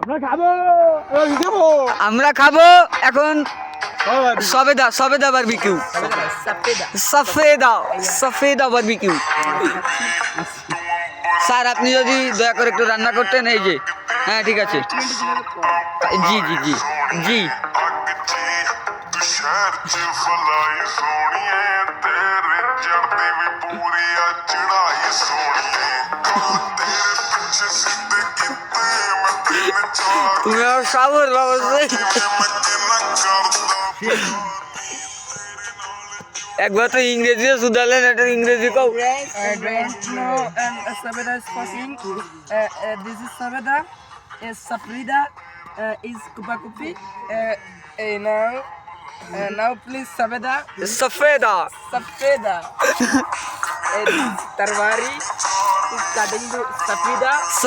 আমরা খাবো এই খাবো আমরা খাবো এখন সবেদা সবেদা বারবিকিউ সফেদা সফেদা বারবিকিউ স্যার আপনি যদি দয়া করে একটু রান্না করতেন এই যে হ্যাঁ ঠিক আছে জি জি জি জি ਤੂੰ ਸ਼ਹਿਰ ਚ ਫਲਾਈ ਸੋਣੀਏ ਤੇਰੇ ਚੜਦੀ ਵੀ ਪੂਰੀ ਆ ਚੜਾਈ ਸੋਣੀਏ ਕਾਂ ਤੇਰੇ ਪਿੱਛੇ ਸਿੱਧੇ ਕੀਤੇ Ya sabır babası. একবার তো ইংরেজিও শুধালেন এটা ইংরেজি কও সাবেদা ইজ ফাকিং দিস ইজ সাবেদা ইজ সাপ্রিদা ইজ কুপাকুপি এই নাও নাও প্লিজ সাবেদা সাফেদা সাফেদা তরবারি ইজ কাটিং সাফিদা